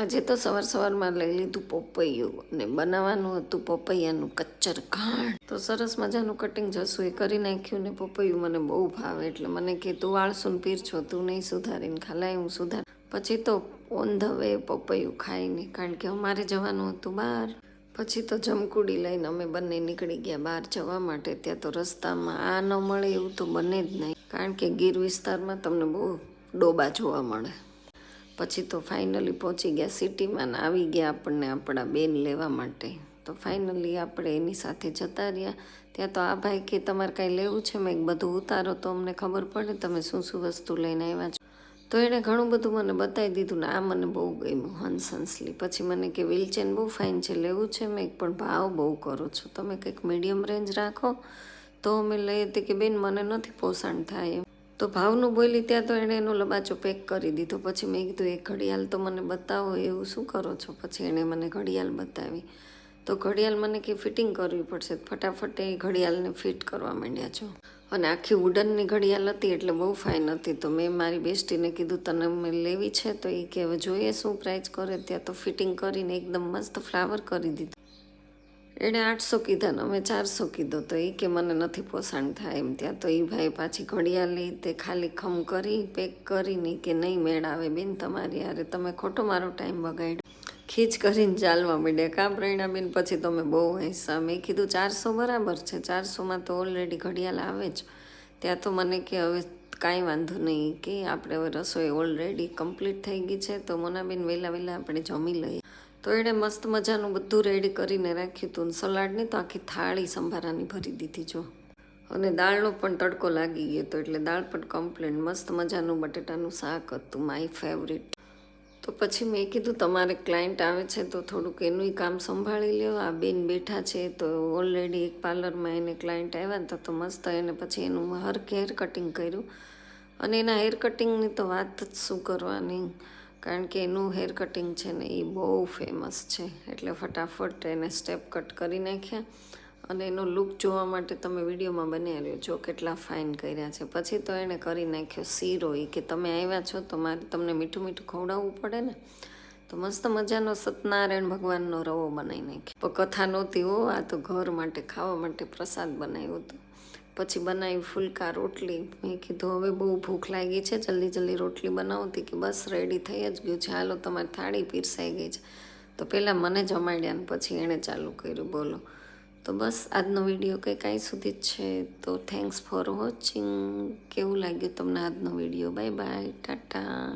આજે તો સવાર સવારમાં લઈ લીધું પોપૈયું અને બનાવવાનું હતું પોપૈયાનું કચ્ચર ઘાણ તો સરસ મજાનું કટિંગ જશું એ કરી નાખ્યું ને પોપૈયું મને બહુ ભાવે એટલે મને કે, તું વાળશું પીર છો તું નહીં સુધારીને ખાલાય, હું સુધાર. પછી તો ઓન ધ વે પપૈયું ખાઈને, કારણ કે અમારે જવાનું હતું બહાર. પછી તો જમકુડી લઈને અમે બંને નીકળી ગયા બહાર જવા માટે. ત્યાં તો રસ્તામાં આ ન મળે એવું તો બને જ નહીં. કારણ કે ગીર વિસ્તારમાં તમને બહુ ડોબા જોવા મળે. પછી તો ફાઇનલી પહોંચી ગયા. સિટીમાં આવી ગયા આપણને આપણા બેન લેવા માટે. તો ફાઇનલી આપણે એની સાથે જતા રહ્યા. ત્યાં તો આ ભાઈ કે, તમારે કાંઈ લેવું છે? મેં બધું ઉતારો. તો અમને ખબર પડે તમે શું શું વસ્તુ લઈને આવ્યા છો. તો એણે ઘણું બધું મને બતાવી દીધું ને આ મને બહુ ગમ્યું હંસ હંસલી પછી મને કે વિલચેન બહુ ફાઇન છે, લેવું છે મેં, પણ ભાવ બહુ કરો છો. તમે કંઈક મીડિયમ રેન્જ રાખો. તો અમે લઈએ તે કે, બેન, મને નથી પોષણ થાય એમ. તો ભાવનું બોલી ત્યાં તો એણે એનો લબાચો પેક કરી દીધો. પછી મેં કીધું, એ ઘડિયાળ તો મને બતાવો, એવું શું કરો છો? પછી એણે મને ઘડિયાળ બતાવી. તો ઘડિયાળ મને કે, ફિટિંગ કરવી પડશે. ફટાફટ એ ઘડિયાળને ફિટ કરવા માંડ્યા છો. અને આખી વુડનની ઘડિયાળ હતી, એટલે બહુ ફાઇન હતી. તો મેં મારી બેસ્ટીને કીધું, તને મેં લેવી છે? તો એ કે, હવે જોઈએ શું પ્રાઇસ કરે. ત્યાં તો ફિટિંગ કરીને એકદમ મસ્ત ફ્લાવર કરી દીધું. એણે આઠસો કીધા ને અમે ચારસો કીધો તો એ કે મને નથી પોષણ થાય એમ ત્યાં. તો એ ભાઈ પાછી ઘડિયાળ લઈ તે ખાલી ખમ કરી, પેક કરીને કે નહીં મેળ આવે બેન તમારી અરે તમે ખોટો મારો ટાઈમ બગાડ્યો. ખીચ કરીને ચાલવા માંડ્યા. કાં પ્રેરણાબેન પછી તમે બહુ હૈસા મેં કીધું ચારસો બરાબર છે. ચારસોમાં તો ઓલરેડી ઘડિયાળ આવે જ. ત્યાં તો મને કે હવે કાંઈ વાંધો નહીં. કે આપણે હવે રસોઈ ઓલરેડી કમ્પ્લીટ થઈ ગઈ છે. તો મોનાબેન વહેલા વહેલા આપણે જમી લઈએ. તો એણે મસ્ત મજાનું બધું રેડી કરીને રાખ્યું હતું સલાડની તો આખી થાળી સંભારાની ભરી દીધી જો. અને દાળનો પણ તડકો લાગી ગયો હતો એટલે દાળ પણ કમ્પ્લેન મસ્ત મજાનું બટેટાનું શાક હતું માય ફેવરિટ તો પછી મેં કીધું, તમારે ક્લાયન્ટ આવે છે તો થોડુંક એનું કામ સંભાળી લ્યો. આ બેન બેઠા છે તો ઓલરેડી એક પાર્લરમાં એને ક્લાયન્ટ આવ્યા હતા તો મસ્ત એને પછી એનું હરકે હેર કટિંગ કર્યું. અને એના હેર કટિંગની તો વાત જ શું કરવાની? કારણ કે એનું હેર કટિંગ છે ને એ બહુ ફેમસ છે. એટલે ફટાફટ એને સ્ટેપ કટ કરી નાખ્યા અને એનો લુક જોવા માટે તમે વિડીયોમાં બન્યા રહ્યો જો કેટલા ફાઇન કર્યા છે. પછી તો એણે કરી નાખ્યો શીરો એ કે તમે આવ્યા છો તો મારે તમને મીઠું મીઠું ખવડાવવું પડે ને. તો મસ્ત મજાનો સત્યનારાયણ ભગવાનનો રવો બનાવી નાખ્યો. કથા નહોતી હો, આ તો ઘર માટે, ખાવા માટે પ્રસાદ બનાવ્યો હતો. પછી બનાવી ફુલકા, રોટલી. મેં કીધું, હવે બહુ ભૂખ લાગી છે, જલ્દી જલ્દી રોટલી બનાવતી કે, બસ રેડી થઈ જ ગયું છે. હાલો, તમારી થાળી પીરસાઈ ગઈ છે. તો પહેલાં મને જમાડ્યા ને પછી એણે ચાલુ કર્યું, બોલો. તો બસ, આજનો વીડિયો કંઈ કાંઈ સુધી જ છે. તો થેન્ક્સ ફોર વોચિંગ કેવું લાગ્યું તમને આજનો વીડિયો બાય બાય ટાટા